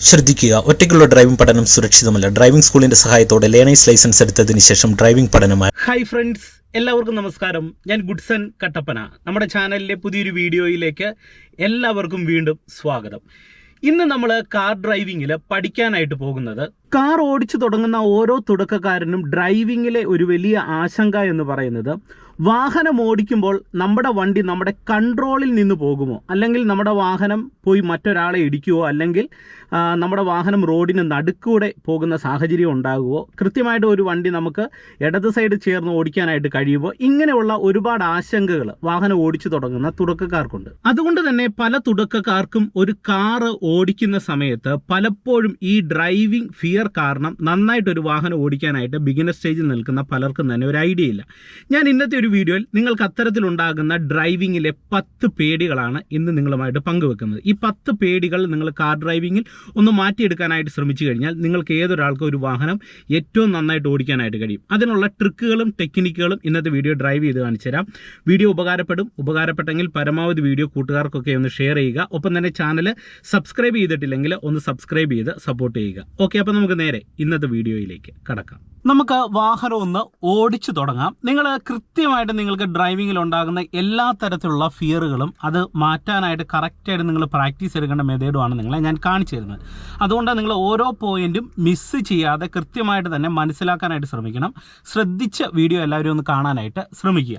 ശ്രദ്ധിക്കുക. ഒറ്റയ്ക്കുള്ള ഡ്രൈവിംഗ് പഠനം സുരക്ഷിതമല്ല. ഡ്രൈവിംഗ് സ്കൂളിന്റെ സഹായത്തോടെ ലേണേഴ്സ് ലൈസൻസ് എടുത്തതിന് ശേഷം ഡ്രൈവിംഗ് പഠനമായി. ഹൈ ഫ്രണ്ട്സ് എല്ലാവർക്കും നമസ്കാരം. ഞാൻ ഗുഡ്സൺ കട്ടപ്പന. നമ്മുടെ ചാനലിലെ പുതിയൊരു വീഡിയോയിലേക്ക് എല്ലാവർക്കും വീണ്ടും സ്വാഗതം. ഇന്ന് നമ്മൾ കാർ ഡ്രൈവിങ്ങിൽ പഠിക്കാനായിട്ട് പോകുന്നത് കാർ ഓടിച്ചു തുടങ്ങുന്ന ഓരോ തുടക്കക്കാരനും ഡ്രൈവിങ്ങിലെ ഒരു വലിയ ആശങ്ക എന്ന് പറയുന്നത് വാഹനം ഓടിക്കുമ്പോൾ നമ്മുടെ വണ്ടി നമ്മുടെ കൺട്രോളിൽ നിന്ന് പോകുമോ? അല്ലെങ്കിൽ നമ്മുടെ വാഹനം പോയി മറ്റൊരാളെ ഇടിക്കുമോ അല്ലെങ്കിൽ നമ്മുടെ വാഹനം റോഡിന് നടുക്കൂടെ പോകുന്ന സാഹചര്യം ഉണ്ടാകുമോ കൃത്യമായിട്ട് ഒരു വണ്ടി നമുക്ക് ഇടത് സൈഡ് ചേർന്ന് ഓടിക്കാനായിട്ട് കഴിയുമോ? ഇങ്ങനെയുള്ള ഒരുപാട് ആശങ്കകൾ വാഹനം ഓടിച്ചു തുടങ്ങുന്ന തുടക്കക്കാർക്കുണ്ട്. അതുകൊണ്ട് തന്നെ പല തുടക്കക്കാർക്കും ഒരു കാറ് ഓടിക്കുന്ന സമയത്ത് പലപ്പോഴും ഈ ഡ്രൈവിംഗ് ഫിയർ കാരണം നന്നായിട്ട് ഒരു വാഹനം ഓടിക്കാനായിട്ട് ബിഗിനർ സ്റ്റേജിൽ നിൽക്കുന്ന പലർക്കും തന്നെ ഒരു ഐഡിയ ഇല്ല. ഞാൻ ഇന്നത്തെ വീഡിയോയിൽ നിങ്ങൾക്ക് അത്തരത്തിലുണ്ടാകുന്ന ഡ്രൈവിങ്ങിലെ പത്ത് പേടികളാണ് ഇന്ന് നിങ്ങളുമായിട്ട് പങ്കുവെക്കുന്നത്. ഈ പത്ത് പേടികൾ നിങ്ങൾ കാർ ഡ്രൈവിങ്ങിൽ ഒന്ന് മാറ്റിയെടുക്കാനായിട്ട് ശ്രമിച്ചു കഴിഞ്ഞാൽ നിങ്ങൾക്ക് ഏതൊരാൾക്കും ഒരു വാഹനം ഏറ്റവും നന്നായിട്ട് ഓടിക്കാനായിട്ട് കഴിയും. അതിനുള്ള ട്രിക്കുകളും ടെക്നിക്കുകളും ഇന്നത്തെ വീഡിയോ ഡ്രൈവ് ചെയ്ത് കാണിച്ചു തരാം. വീഡിയോ ഉപകാരപ്പെടും. ഉപകാരപ്പെട്ടെങ്കിൽ പരമാവധി വീഡിയോ കൂട്ടുകാർക്കൊക്കെ ഒന്ന് ഷെയർ ചെയ്യുക. ഒപ്പം തന്നെ ചാനൽ സബ്സ്ക്രൈബ് ചെയ്തിട്ടില്ലെങ്കിൽ ഒന്ന് സബ്സ്ക്രൈബ് ചെയ്ത് സപ്പോർട്ട് ചെയ്യുക. ഓക്കെ അപ്പോൾ നമുക്ക് നേരെ ഇന്നത്തെ വീഡിയോയിലേക്ക് കടക്കാം. നമുക്ക് വാഹനം ഒന്ന് ഓടിച്ചു തുടങ്ങാം. നിങ്ങൾ കൃത്യമായിട്ട് നിങ്ങൾക്ക് ഡ്രൈവിങ്ങിൽ ഉണ്ടാകുന്ന എല്ലാ തരത്തിലുള്ള ഫിയറുകളും അത് മാറ്റാനായിട്ട് കറക്റ്റായിട്ട് നിങ്ങൾ പ്രാക്ടീസ് എടുക്കേണ്ട മെത്തേഡുമാണ് നിങ്ങളെ ഞാൻ കാണിച്ചു തരുന്നത്. അതുകൊണ്ട് നിങ്ങൾ ഓരോ പോയിന്റും മിസ് ചെയ്യാതെ കൃത്യമായിട്ട് തന്നെ മനസ്സിലാക്കാനായിട്ട് ശ്രമിക്കണം. ശ്രദ്ധിച്ച വീഡിയോ എല്ലാവരും ഒന്ന് കാണാനായിട്ട് ശ്രമിക്കുക.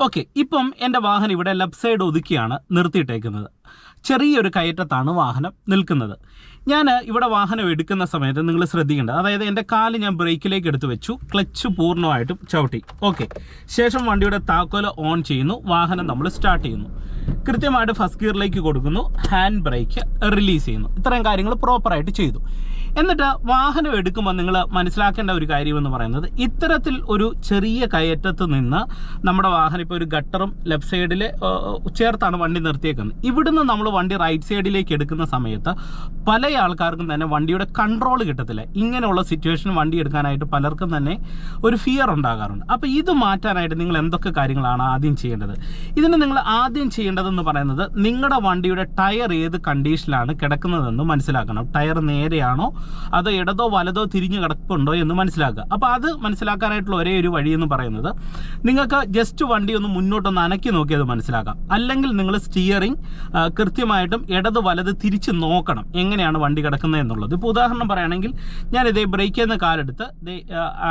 ഓക്കെ ഇപ്പം എന്റെ വാഹനം ഇവിടെ ലെഫ്റ്റ് സൈഡ് ഒതുക്കിയാണ് നിർത്തിയിട്ടേക്കുന്നത്. ചെറിയൊരു കയറ്റത്താണ് വാഹനം നിൽക്കുന്നത്. ഞാൻ ഇവിടെ വാഹനം എടുക്കുന്ന സമയത്ത് നിങ്ങൾ ശ്രദ്ധിക്കേണ്ടത് അതായത് എന്റെ കാൽ ഞാൻ ബ്രേക്കിലേക്ക് എടുത്ത് വെച്ചു ക്ലച്ച് പൂർണമായിട്ടും ചവിട്ടി. ഓക്കെ ശേഷം വണ്ടിയുടെ താക്കോൽ ഓൺ ചെയ്യുന്നു വാഹനം നമ്മൾ സ്റ്റാർട്ട് ചെയ്യുന്നു. കൃത്യമായിട്ട് ഫസ്റ്റ് ഗിയറിലേക്ക് കൊടുക്കുന്നു. ഹാൻഡ് ബ്രേക്ക് റിലീസ് ചെയ്യുന്നു. ഇത്രയും കാര്യങ്ങൾ പ്രോപ്പറായിട്ട് ചെയ്തു. എന്നിട്ട് വാഹനം എടുക്കുമ്പോൾ നിങ്ങൾ മനസ്സിലാക്കേണ്ട ഒരു കാര്യമെന്ന് പറയുന്നത് ഇത്തരത്തിൽ ഒരു ചെറിയ കയറ്റത്ത് നിന്ന് നമ്മുടെ വാഹനം ഇപ്പോൾ ഒരു ഗട്ടറും ലെഫ്റ്റ് സൈഡിൽ ചേർത്താണ് വണ്ടി നിർത്തിയേക്കുന്നത്. ഇവിടുന്ന് നമ്മൾ വണ്ടി റൈറ്റ് സൈഡിലേക്ക് എടുക്കുന്ന സമയത്ത് പല ആൾക്കാർക്കും തന്നെ വണ്ടിയുടെ കൺട്രോൾ കിട്ടത്തില്ല. ഇങ്ങനെയുള്ള സിറ്റുവേഷൻ വണ്ടി എടുക്കാനായിട്ട് പലർക്കും തന്നെ ഒരു ഫിയർ ഉണ്ടാകാറുണ്ട്. അപ്പോൾ ഇത് മാറ്റാനായിട്ട് നിങ്ങൾ എന്തൊക്കെ കാര്യങ്ങളാണ് ആദ്യം ചെയ്യേണ്ടത്? ഇതിന് നിങ്ങൾ ആദ്യം ചെയ്യേണ്ടതെന്ന് പറയുന്നത് നിങ്ങളുടെ വണ്ടിയുടെ ടയർ ഏത് കണ്ടീഷനിലാണ് കിടക്കുന്നതെന്ന് മനസ്സിലാക്കണം. ടയർ നേരെയാണോ അതോ ഇടതോ വലതോ തിരിഞ്ഞു കിടപ്പുണ്ടോ എന്ന് മനസ്സിലാക്കുക. അപ്പോൾ അത് മനസ്സിലാക്കാനായിട്ടുള്ള ഒരേ ഒരു വഴി എന്ന് പറയുന്നത് നിങ്ങൾക്ക് ജസ്റ്റ് വണ്ടി ഒന്ന് മുന്നോട്ടൊന്ന് അനക്കി നോക്കി അത് മനസ്സിലാക്കാം. അല്ലെങ്കിൽ നിങ്ങൾ സ്റ്റിയറിംഗ് കൃത്യമായിട്ടും ഇടത് വലത് തിരിച്ച് നോക്കണം എങ്ങനെയാണ് വണ്ടി കിടക്കുന്നത് എന്നുള്ളത്. ഇപ്പോൾ ഉദാഹരണം പറയുകയാണെങ്കിൽ ഞാൻ ഇതേ ബ്രേക്കിൽ നിന്ന് കാലെടുത്ത്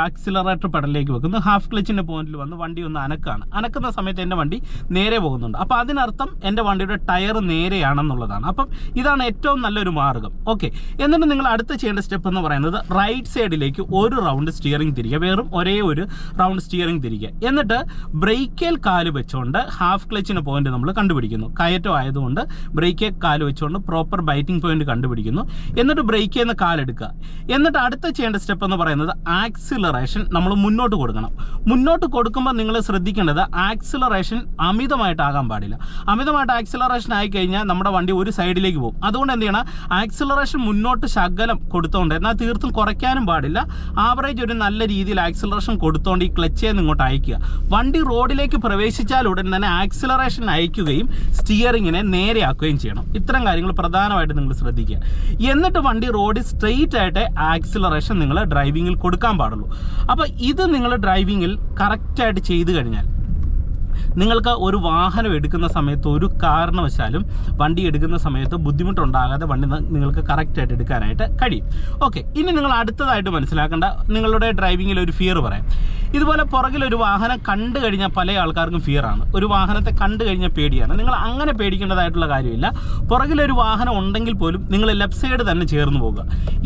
ആക്സിലറേറ്റർ പെടലിലേക്ക് വെക്കുന്നു. ഹാഫ് ക്ലച്ചിന്റെ പോയിന്റിൽ വന്ന് വണ്ടി ഒന്ന് അനക്കാണ്. അനക്കുന്ന സമയത്ത് എന്റെ വണ്ടി നേരെ പോകുന്നുണ്ട്. അപ്പോൾ അതിനർത്ഥം എന്റെ വണ്ടിയുടെ ടയർ നേരെയാണെന്നുള്ളതാണ്. അപ്പം ഇതാണ് ഏറ്റവും നല്ലൊരു മാർഗം. ഓക്കെ. എന്നിട്ട് നിങ്ങൾ അടുത്ത് ചെയ്യേണ്ട സ്റ്റെപ്പ് എന്ന് പറയുന്നത് റൈറ്റ് സൈഡിലേക്ക് ഒരു റൗണ്ട് സ്റ്റിയറിംഗ് തിരികെ വേറും ഒരേ ഒരു റൗണ്ട് സ്റ്റിയറിംഗ് തിരികെ എന്നിട്ട് ബ്രേക്കേൽ കാൽ വെച്ചുകൊണ്ട് ഹാഫ് ക്ലച്ചിന് പോയിന്റ് നമ്മൾ കണ്ടുപിടിക്കുന്നു. കയറ്റം ആയതുകൊണ്ട് ബ്രേക്കേ കാൽ വെച്ചുകൊണ്ട് പ്രോപ്പർ ബൈറ്റിംഗ് പോയിന്റ് കണ്ടുപിടിക്കുന്നു. എന്നിട്ട് ബ്രേക്കിൽ നിന്ന് കാലെടുക്കുക എന്നിട്ട് അടുത്ത ചെയ്യേണ്ട സ്റ്റെപ്പ് എന്ന് പറയുന്നത് ആക്സിലറേഷൻ നമ്മൾ മുന്നോട്ട് കൊടുക്കണം. മുന്നോട്ട് കൊടുക്കുമ്പോൾ നിങ്ങൾ ശ്രദ്ധിക്കേണ്ടത് ആക്സിലറേഷൻ അമിതമായിട്ടാകാൻ പാടില്ല. അമിതമായിട്ട് ആക്സിലറേഷൻ ആയി കഴിഞ്ഞാൽ നമ്മുടെ വണ്ടി ഒരു സൈഡിലേക്ക് പോകും. അതുകൊണ്ട് എന്ത് ചെയ്യണം ആക്സിലറേഷൻ മുന്നോട്ട് ശകലം കൊടുത്തോണ്ട് എന്നാൽ തീർത്തും കുറയ്ക്കാനും പാടില്ല. ആവറേജ് ഒരു നല്ല രീതിയിൽ ആക്സിലറേഷൻ കൊടുത്തോണ്ട് ഈ ക്ലച്ചിൽ നിന്ന് ഇങ്ങോട്ട് അയക്കുക വണ്ടി റോഡിലേക്ക് പ്രവേശിച്ചാൽ ഉടൻ തന്നെ ആക്സിലറേഷൻ അയക്കുകയും സ്റ്റിയറിങ്ങിനെ നേരെയാക്കുകയും ചെയ്യണം. ഇത്തരം കാര്യങ്ങൾ പ്രധാനമായിട്ട് നിങ്ങൾ ശ്രദ്ധിക്കുക. എന്നിട്ട് വണ്ടി റോഡിൽ സ്ട്രെയിറ്റ് ആയിട്ട് ആക്സിലറേഷൻ നിങ്ങൾ ഡ്രൈവിങ്ങിൽ കൊടുക്കാൻ പാടുള്ളൂ. അപ്പോൾ ഇത് നിങ്ങൾ ഡ്രൈവിങ്ങിൽ കറക്റ്റായിട്ട് ചെയ്തു കഴിഞ്ഞാൽ നിങ്ങൾക്ക് ഒരു വാഹനം എടുക്കുന്ന സമയത്ത് ഒരു കാരണവശാലും വണ്ടി എടുക്കുന്ന സമയത്ത് ബുദ്ധിമുട്ടുണ്ടാകാതെ വണ്ടി നിങ്ങൾക്ക് കറക്റ്റായിട്ട് എടുക്കാനായിട്ട് കഴിയും. ഓക്കെ ഇനി നിങ്ങൾ അടുത്തതായിട്ട് മനസ്സിലാക്കേണ്ട നിങ്ങളുടെ ഡ്രൈവിങ്ങിൽ ഒരു ഫിയർ പറയാം. ഇതുപോലെ പുറകിൽ ഒരു വാഹനം കണ്ടു കഴിഞ്ഞാൽ പല ആൾക്കാർക്കും ഫിയറാണ് ഒരു വാഹനത്തെ കണ്ടു കഴിഞ്ഞാൽ പേടിയാണ്. നിങ്ങൾ അങ്ങനെ പേടിക്കേണ്ടതായിട്ടുള്ള കാര്യമില്ല. പുറകിലൊരു വാഹനം ഉണ്ടെങ്കിൽ പോലും നിങ്ങൾ ലെഫ്റ്റ് സൈഡ് തന്നെ ചേർന്ന് പോകുക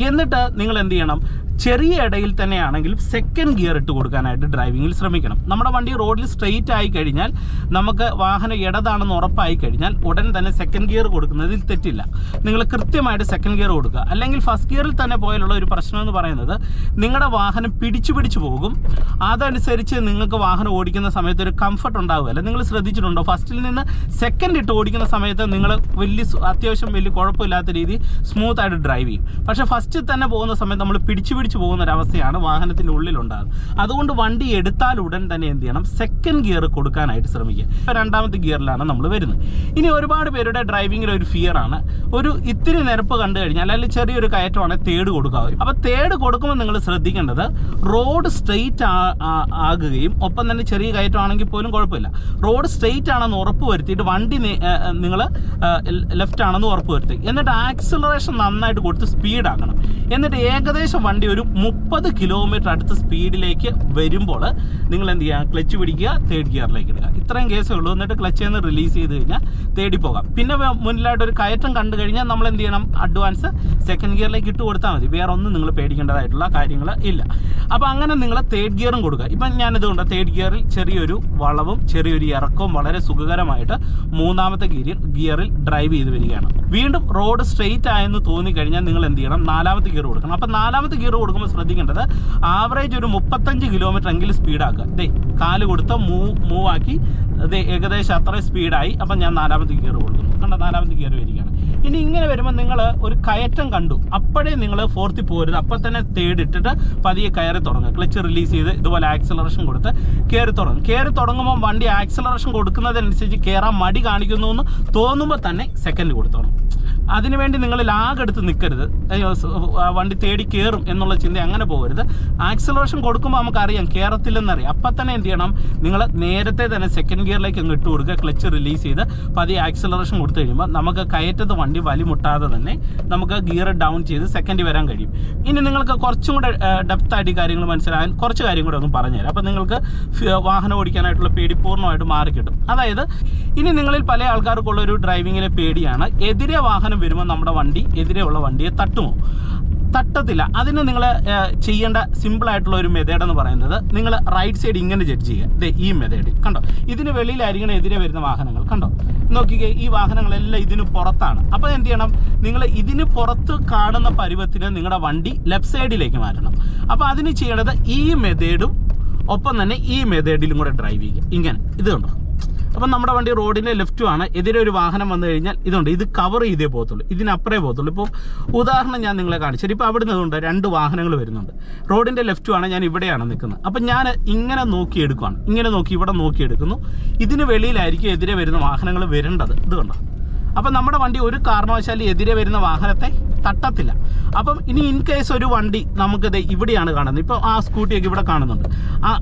എന്നിട്ട് നിങ്ങൾ എന്ത് ചെയ്യണം? ചെറിയ ഇടയിൽ തന്നെയാണെങ്കിലും സെക്കൻഡ് ഗിയർ ഇട്ട് കൊടുക്കാനായിട്ട് ഡ്രൈവിങ്ങിൽ ശ്രമിക്കണം. നമ്മുടെ വണ്ടി റോഡിൽ സ്ട്രെയിറ്റ് ആയി കഴിഞ്ഞാൽ നമുക്ക് വാഹനം ഇടതാണെന്ന് ഉറപ്പായി കഴിഞ്ഞാൽ ഉടൻ തന്നെ സെക്കൻഡ് ഗിയർ കൊടുക്കുന്നതിൽ തെറ്റില്ല. നിങ്ങൾ കൃത്യമായിട്ട് സെക്കൻഡ് ഗിയർ കൊടുക്കുക. അല്ലെങ്കിൽ ഫസ്റ്റ് ഗിയറിൽ തന്നെ പോയാലുള്ള ഒരു പ്രശ്നം എന്ന് പറയുന്നത് നിങ്ങളുടെ വാഹനം പിടിച്ചു പിടിച്ചു പോകും. അതനുസരിച്ച് നിങ്ങൾക്ക് വാഹനം ഓടിക്കുന്ന സമയത്ത് ഒരു കംഫർട്ട് ഉണ്ടാവുകയല്ല നിങ്ങൾ ശ്രദ്ധിച്ചിട്ടുണ്ടോ? ഫസ്റ്റിൽ നിന്ന് സെക്കൻഡ് ഇട്ട് ഓടിക്കുന്ന സമയത്ത് നിങ്ങൾ വലിയ അത്യാവശ്യം വലിയ കുഴപ്പമില്ലാത്ത രീതി സ്മൂത്ത് ആയിട്ട് ഡ്രൈവ് ചെയ്യും. പക്ഷേ ഫസ്റ്റിൽ തന്നെ പോകുന്ന സമയത്ത് നമ്മൾ പിടിച്ചു പിടിച്ച് പേടിച്ചു പോകുന്ന ഒരവസ്ഥയാണ് വാഹനത്തിന്റെ ഉള്ളിലുണ്ടാകുന്നത്. അതുകൊണ്ട് വണ്ടി എടുത്താൽ ഉടൻ തന്നെ എന്ത് ചെയ്യണം? സെക്കൻഡ് ഗിയർ കൊടുക്കാനായിട്ട് ശ്രമിക്കുക. രണ്ടാമത്തെ ഗിയറിലാണ് നമ്മൾ വരുന്നത്. ഇനി ഒരുപാട് പേരുടെ ഡ്രൈവിങ്ങിൽ ഒരു ഫിയറാണ് ഒരു ഇത്തിരി നിരപ്പ് കണ്ടു കഴിഞ്ഞാൽ അല്ലെങ്കിൽ ചെറിയൊരു കയറ്റമാണ് തേട് കൊടുക്കുക അപ്പോൾ തേട് കൊടുക്കുമ്പോൾ നിങ്ങൾ ശ്രദ്ധിക്കേണ്ടത് റോഡ് സ്ട്രെയിറ്റ് ആകുകയും ഒപ്പം തന്നെ ചെറിയ കയറ്റമാണെങ്കിൽ പോലും കുഴപ്പമില്ല. റോഡ് സ്ട്രെയിറ്റ് ആണെന്ന് ഉറപ്പ് വരുത്തിയിട്ട് വണ്ടി നിങ്ങൾ ലെഫ്റ്റ് ആണെന്ന് ഉറപ്പ് വരുത്തി എന്നിട്ട് ആക്സിലറേഷൻ നന്നായിട്ട് കൊടുത്ത് സ്പീഡ് ആക്കണം. എന്നിട്ട് ഏകദേശം വണ്ടി ഒരു മുപ്പത് കിലോമീറ്റർ അടുത്ത സ്പീഡിലേക്ക് വരുമ്പോൾ നിങ്ങൾ എന്ത് ചെയ്യുക? ക്ലച്ച് പിടിക്കുക തേർഡ് ഗിയറിലേക്ക് ഇടുക. ഇത്രയും കേസേ ഉള്ളൂ. എന്നിട്ട് ക്ലച്ച് നിന്ന് റിലീസ് ചെയ്ത് കഴിഞ്ഞാൽ തേടി പോകാം. പിന്നെ മുന്നിലായിട്ട് ഒരു കയറ്റം കണ്ടു കഴിഞ്ഞാൽ നമ്മൾ എന്ത് ചെയ്യണം? അഡ്വാൻസ് സെക്കൻഡ് ഗിയറിലേക്ക് ഇട്ട് കൊടുത്താൽ മതി. വേറെ ഒന്നും നിങ്ങൾ പേടിക്കേണ്ടതായിട്ടുള്ള കാര്യങ്ങൾ ഇല്ല. അപ്പോൾ അങ്ങനെ നിങ്ങൾ തേർഡ് ഗിയറും കൊടുക്കുക. ഇപ്പം ഞാനിതുകൊണ്ട് തേർഡ് ഗിയറിൽ ചെറിയൊരു വളവും ചെറിയൊരു ഇറക്കവും വളരെ സുഖകരമായിട്ട് മൂന്നാമത്തെ ഗിയറിൽ ഗിയറിൽ ഡ്രൈവ് ചെയ്ത് വരികയാണ്. വീണ്ടും റോഡ് സ്ട്രെയിറ്റ് ആയെന്ന് തോന്നിക്കഴിഞ്ഞാൽ നിങ്ങൾ എന്ത് ചെയ്യണം? നാലാമത്തെ ഗിയർ കൊടുക്കണം. അപ്പം നാലാമത്തെ ഗിയർ കൊടുക്കുമ്പോൾ ശ്രദ്ധിക്കേണ്ടത് ആവറേജ് ഒരു മുപ്പത്തഞ്ച് കിലോമീറ്റർ എങ്കിലും സ്പീഡാക്കുക ദേ കാൽ കൊടുത്ത് മൂവ് മൂവാക്കി ദേ ഏകദേശം അത്രയും സ്പീഡായി അപ്പം ഞാൻ നാലാമത്തെ ഗിയർ കൊടുക്കുന്നു. കണ്ട? നാലാമത്തെ ഗിയർ വരികയാണ്. ഇനി ഇങ്ങനെ വരുമ്പോൾ നിങ്ങൾ ഒരു കയറ്റം കണ്ടു. അപ്പോഴേ നിങ്ങൾ ഫോർത്തിൽ പോരുത്. അപ്പം തന്നെ തേർഡ് പതിയെ കയറി തുടങ്ങുക. ക്ലച്ച് റിലീസ് ചെയ്ത് ഇതുപോലെ ആക്സലറേഷൻ കൊടുത്ത് കയറി തുടങ്ങും. കയറി തുടങ്ങുമ്പോൾ വണ്ടി ആക്സലറേഷൻ കൊടുക്കുന്നതനുസരിച്ച് കയറാൻ മടി കാണിക്കുന്നു എന്ന് തോന്നുമ്പോൾ തന്നെ സെക്കൻഡ് കൊടുത്തോണം അതിനുവേണ്ടി നിങ്ങൾ ലാഗ് എടുത്ത് നിൽക്കരുത് വണ്ടി തേടി കയറും എന്നുള്ള ചിന്ത അങ്ങനെ പോകരുത്. ആക്സലറേഷൻ കൊടുക്കുമ്പോൾ നമുക്കറിയാം കയറത്തില്ലെന്നറിയാം അപ്പം തന്നെ എന്ത് ചെയ്യണം? നിങ്ങൾ നേരത്തെ തന്നെ സെക്കൻഡ് ഗിയറിലേക്ക് അങ്ങ് ഇട്ട് കൊടുക്കുക. ക്ലച്ച് റിലീസ് ചെയ്ത് പതിയെ ആക്സലറേഷൻ കൊടുത്തു കഴിയുമ്പോൾ നമുക്ക് കയറ്റത്ത് വണ്ടി വലിമുട്ടാതെ തന്നെ നമുക്ക് ഗിയർ ഡൗൺ ചെയ്ത് സെക്കൻഡ് വരാൻ കഴിയും. ഇനി നിങ്ങൾക്ക് കുറച്ചും കൂടെ ഡെപ്തായിട്ട് കാര്യങ്ങൾ മനസ്സിലാകാൻ കുറച്ച് കാര്യം കൂടെ ഒന്ന് പറഞ്ഞുതരാം. അപ്പോൾ നിങ്ങൾക്ക് വാഹനം ഓടിക്കാനായിട്ടുള്ള പേടി പൂർണമായിട്ട് മാറിക്കിട്ടും. അതായത് ഇനി നിങ്ങളിൽ പല ആൾക്കാർക്കുള്ള ഒരു ഡ്രൈവിങ്ങിലെ പേടിയാണ് എതിരെ വാഹനം വരുമ്പോൾ നമ്മുടെ വണ്ടി എതിരെയുള്ള വണ്ടിയെ തട്ടുമോ? തട്ടത്തില്ല. അതിന് നിങ്ങൾ ചെയ്യേണ്ട സിമ്പിൾ ആയിട്ടുള്ള ഒരു മെത്തേഡ് എന്ന് പറയുന്നത് നിങ്ങൾ റൈറ്റ് സൈഡ് ഇങ്ങനെ ജഡ്ജ് ചെയ്യുക. ദേ ഈ മെത്തേഡ് കണ്ടോ? ഇതിന് വെളിയിലായിരിക്കണം എതിരെ വരുന്ന വാഹനങ്ങൾ. കണ്ടോ? നോക്കിക്കേ ഈ വാഹനങ്ങളെല്ലാം ഇതിന് പുറത്താണ്. അപ്പോൾ എന്ത് ചെയ്യണം? നിങ്ങൾ ഇതിന് പുറത്ത് കാണുന്ന പരുവത്തിന് നിങ്ങളുടെ വണ്ടി ലെഫ്റ്റ് സൈഡിലേക്ക് മാറ്റണം. അപ്പോൾ അതിന് ചെയ്യേണ്ടത് ഈ മെത്തേഡും ഒപ്പം തന്നെ ഈ മെത്തേഡിലും കൂടെ ഡ്രൈവ് ചെയ്യുക. ഇങ്ങനെ. ഇത് കണ്ടോ? അപ്പം നമ്മുടെ വണ്ടി റോഡിന്റെ ലെഫ്റ്റുമാണ് എതിരെ ഒരു വാഹനം വന്നു കഴിഞ്ഞാൽ ഇതുണ്ട്. ഇത് കവർ ചെയ്തേ പോകത്തുള്ളൂ. ഇതിനപ്പുറേ പോകത്തുള്ളൂ. ഇപ്പോൾ ഉദാഹരണം ഞാൻ നിങ്ങളെ കാണിച്ചു ഇപ്പോൾ അവിടെ നിന്നുണ്ട് രണ്ട് വാഹനങ്ങൾ വരുന്നുണ്ട്. റോഡിന്റെ ലെഫ്റ്റുമാണ് ഞാൻ ഇവിടെയാണ് നിൽക്കുന്നത്. അപ്പം ഞാൻ ഇങ്ങനെ നോക്കിയെടുക്കുകയാണ് ഇങ്ങനെ നോക്കി ഇവിടെ നോക്കിയെടുക്കുന്നു. ഇതിന് വെളിയിലായിരിക്കും എതിരെ വരുന്ന വാഹനങ്ങൾ വരേണ്ടത്. ഇത് കണ്ടോ? അപ്പം നമ്മുടെ വണ്ടി ഒരു കാരണവശാലും എതിരെ വരുന്ന വാഹനത്തെ തട്ടത്തില്ല. അപ്പം ഇനി ഇൻ കേസ് ഒരു വണ്ടി നമുക്ക് ദേ ഇവിടെയാണ് കാണുന്നത്. ഇപ്പോൾ ആ സ്കൂട്ടിയൊക്കെ ഇവിടെ കാണുന്നുണ്ട്.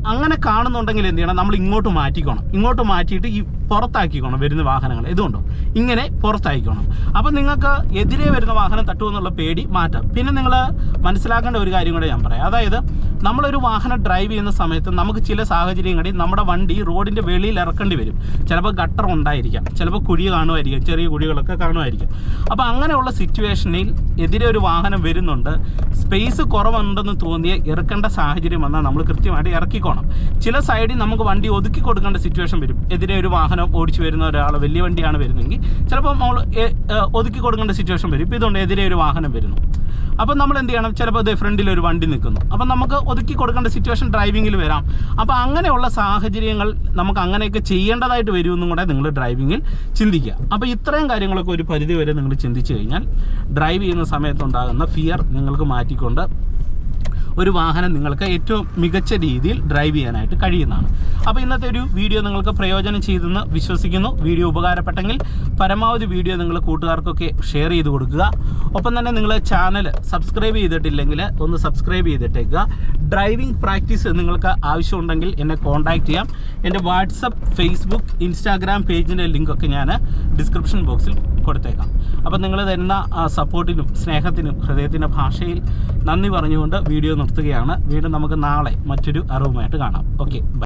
അങ്ങനെ കാണുന്നുണ്ടെങ്കിൽ എന്ത് ചെയ്യണം? നമ്മൾ ഇങ്ങോട്ട് മാറ്റിക്കോണം. ഇങ്ങോട്ട് മാറ്റിയിട്ട് ഈ പുറത്താക്കിക്കോണം വരുന്ന വാഹനങ്ങൾ. ഇതുകൊണ്ടോ? ഇങ്ങനെ പുറത്താക്കിക്കോണം. അപ്പം നിങ്ങൾക്ക് എതിരെ വരുന്ന വാഹനം തട്ടുമെന്നുള്ള പേടി മാറ്റാം. പിന്നെ നിങ്ങൾ മനസ്സിലാക്കേണ്ട ഒരു കാര്യം കൂടെ ഞാൻ പറയാം. അതായത് നമ്മളൊരു വാഹനം ഡ്രൈവ് ചെയ്യുന്ന സമയത്ത് നമുക്ക് ചില സാഹചര്യങ്ങളിൽ നമ്മുടെ വണ്ടി റോഡിന്റെ വെളിയിൽ ഇറക്കേണ്ടി വരും. ചിലപ്പോൾ ഗട്ടർ ഉണ്ടായിരിക്കാം. ചിലപ്പോൾ കുഴി കാണുമായിരിക്കാം. ചെറിയ കുഴികളൊക്കെ കാണുമായിരിക്കാം. അപ്പോൾ അങ്ങനെയുള്ള സിറ്റുവേഷനിൽ എതിരെ ഒരു വാഹനം വരുന്നുണ്ട്. സ്പേസ് കുറവുണ്ടെന്ന് തോന്നിയ ഇറക്കേണ്ട സാഹചര്യം വന്നാൽ നമ്മൾ കൃത്യമായിട്ട് ഇറക്കിക്കോണം. ചില സൈഡിൽ നമുക്ക് വണ്ടി ഒതുക്കി കൊടുക്കേണ്ട സിറ്റുവേഷൻ വരും. എതിരെ ഒരു വാഹനം ഓടിച്ചു വരുന്ന ഒരാൾ വലിയ വണ്ടിയാണ് വരുന്നതെങ്കിൽ ചിലപ്പോൾ നമ്മൾ ഒതുക്കി കൊടുക്കേണ്ട സിറ്റുവേഷൻ വരും. ഇതുകൊണ്ട് എതിരെ ഒരു വാഹനം വരുന്നു. അപ്പം നമ്മൾ എന്ത് ചെയ്യണം? ചിലപ്പോൾ ഇത് ഫ്രണ്ടിൽ ഒരു വണ്ടി നിൽക്കുന്നു. അപ്പം നമുക്ക് ഒതുക്കി കൊടുക്കേണ്ട സിറ്റുവേഷൻ ഡ്രൈവിങ്ങിൽ വരാം. അപ്പോൾ അങ്ങനെയുള്ള സാഹചര്യങ്ങൾ നമുക്ക് അങ്ങനെയൊക്കെ ചെയ്യേണ്ടതായിട്ട് വരുമെന്നും കൂടെ നിങ്ങൾ ഡ്രൈവിങ്ങിൽ ചിന്തിക്കുക. അപ്പോൾ ഇത്രയും കാര്യങ്ങളൊക്കെ ഒരു പരിധി വരെ നിങ്ങൾ ചിന്തിച്ചു കഴിഞ്ഞാൽ ഡ്രൈവ് ചെയ്യുന്ന സമയത്തുണ്ടാകുന്ന ഫിയർ നിങ്ങൾക്ക് മാറ്റിക്കൊണ്ട് ഒരു വാഹനം നിങ്ങൾക്ക് ഏറ്റവും മികച്ച രീതിയിൽ ഡ്രൈവ് ചെയ്യാനായിട്ട് കഴിയുന്നതാണ്. അപ്പോൾ ഇന്നത്തെ ഒരു വീഡിയോ നിങ്ങൾക്ക് പ്രയോജനം ചെയ്തെന്ന് വിശ്വസിക്കുന്നു. വീഡിയോ ഉപകാരപ്പെട്ടെങ്കിൽ പരമാവധി വീഡിയോ നിങ്ങൾ കൂട്ടുകാർക്കൊക്കെ ഷെയർ ചെയ്ത് കൊടുക്കുക. ഒപ്പം തന്നെ നിങ്ങൾ ചാനൽ സബ്സ്ക്രൈബ് ചെയ്തിട്ടില്ലെങ്കിൽ ഒന്ന് സബ്സ്ക്രൈബ് ചെയ്തിട്ടേക്കുക. ഡ്രൈവിംഗ് പ്രാക്ടീസ് നിങ്ങൾക്ക് ആവശ്യമുണ്ടെങ്കിൽ എന്നെ കോൺടാക്റ്റ് ചെയ്യാം. എന്റെ വാട്സപ്പ് ഫേസ്ബുക്ക് ഇൻസ്റ്റാഗ്രാം പേജിന്റെ ലിങ്കൊക്കെ ഞാൻ ഡിസ്ക്രിപ്ഷൻ ബോക്സിൽ കൊടുത്തേക്കാം. അപ്പോൾ നിങ്ങൾ തരുന്ന സപ്പോർട്ടിനും സ്നേഹത്തിനും ഹൃദയത്തിന്റെ ഭാഷയിൽ നന്ദി പറഞ്ഞുകൊണ്ട് വീഡിയോ നിർത്തുകയാണ്. വീണ്ടും നമുക്ക് നാളെ മറ്റൊരു അറിവുമായിട്ട് കാണാം. ഓക്കെ